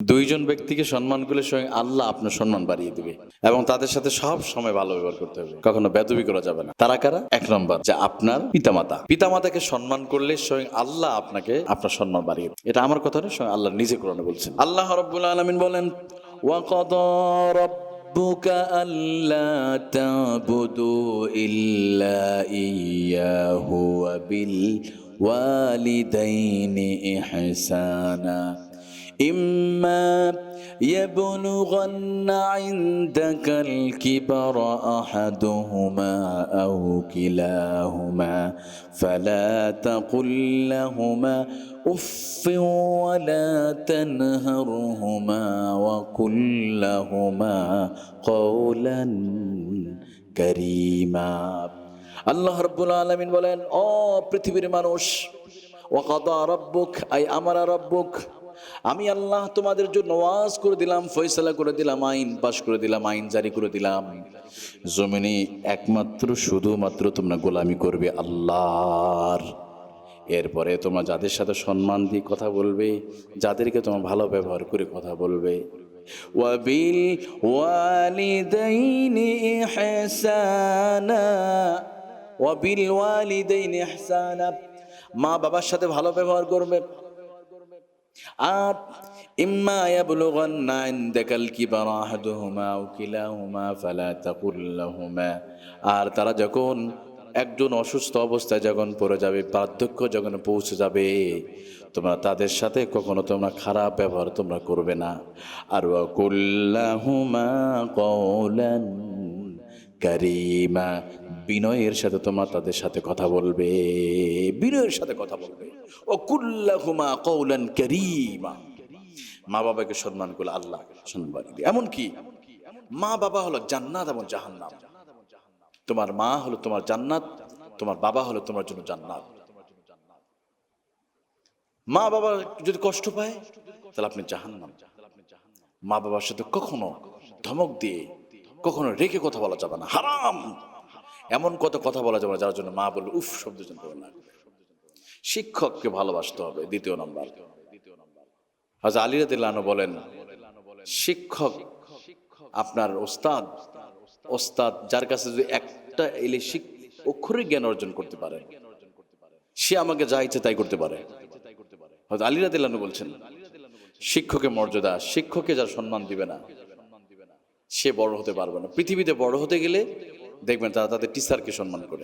দুইজন ব্যক্তিকে সম্মান করলে স্বয়ং আল্লাহ আপনার সম্মান বাড়িয়ে দিবে এবং তাদের সাথে সব সময় ভালো ব্যবহার করতে হবে কখনো বেদবি করা যাবে না তারা কারা এক নম্বর যে আপনার পিতামাতা পিতামাতাকে সম্মান করলে স্বয়ং আল্লাহ আপনাকে আপনার সম্মান বাড়িয়ে দেবে এটা আমার কথা না স্বয়ং আল্লাহ নিজে কোরআনে বলছেন আল্লাহ রব্বুল আলমিন বলেন ওয়াকদ ربك ألا تعبدوا إلا إياه وبالوالدين إحسانا إما يبلغن عندك الكبر أحدهما أو كلاهما فلا تقل لهما أف ولا تنهرهما وقل لهما قولا كريما আল্লাহ রব্বুল আলমিন বলেন ও পৃথিবীর মানুষ ওয়াকাদা রব্বুক আই আমারা রব্বুক আমি আল্লাহ তোমাদের জন্য ওয়াজ করে দিলাম, ফয়সালা করে দিলাম, আইন পাশ করে দিলাম, আইন জারি করে দিলাম। জমিনে একমাত্র, শুধুমাত্র তোমরা গোলামি করবে আল্লাহর। এরপরে তোমরা যাদের সাথে সম্মান দিয়ে কথা বলবে, যাদেরকে তোমরা ভালো ব্যবহার করে কথা বলবে। ওয়াবিল ওয়ালিদাইনি ইহসানা, ওয়াবিল ওয়ালিদাইনি ইহসানা। মা বাবার সাথে ভালো ব্যবহার করবে। আর তারা যখন একজন অসুস্থ অবস্থায় যখন পড়ে যাবে, বার্ধক্য যখন পৌঁছে যাবে, তোমরা তাদের সাথে কখনো তোমরা খারাপ ব্যবহার তোমরা করবে না। আর ওয়াকুল্লাহুমা কওলান কারিমা। বিনয়ের সাথে তোমরা তাদের সাথে কথা বলবে। বিনয়ের সাথে কথা বলবে। ও কুল্লাহুমা কৌলান কারিমা। মা বাবাকে সম্মান করলে আল্লাহ সম্মান দিবে। এমনকি মা বাবা হলো জান্নাত এবং জাহান্নাম। তোমার মা হলো তোমার জান্নাত, তোমার বাবা হলো তোমার জন্য জান্নাত। মা বাবা যদি কষ্ট পায়, তাহলে আপনি জাহান্নাম। মা বাবার সাথে কখনো ধমক দিয়ে, কখনো রেখে কথা বলা যাবে না। হারাম! এমন কত কথা বলা যাবে না, যার জন্য মা বললে উফ, শব্দ করে না। শিক্ষককে ভালোবাসতে হবে, দ্বিতীয় নম্বর। হাজ আলিরা দিল্লানো বলেন, শিক্ষক আপনার ওস্তাদ ওস্তাদ যার কাছে যদি একটা এলে অক্ষরে জ্ঞান অর্জন করতে পারে, সে আমাকে যা ইচ্ছে তাই করতে পারে। হয়তো আলিরা দিল্লানো বলছেন, শিক্ষকের মর্যাদা, শিক্ষককে যার সম্মান দিবে না, সে বড় হতে পারবে না। পৃথিবীতে বড় হতে গেলে দেখবেন তারা তাদের টিচারকে সম্মান করে।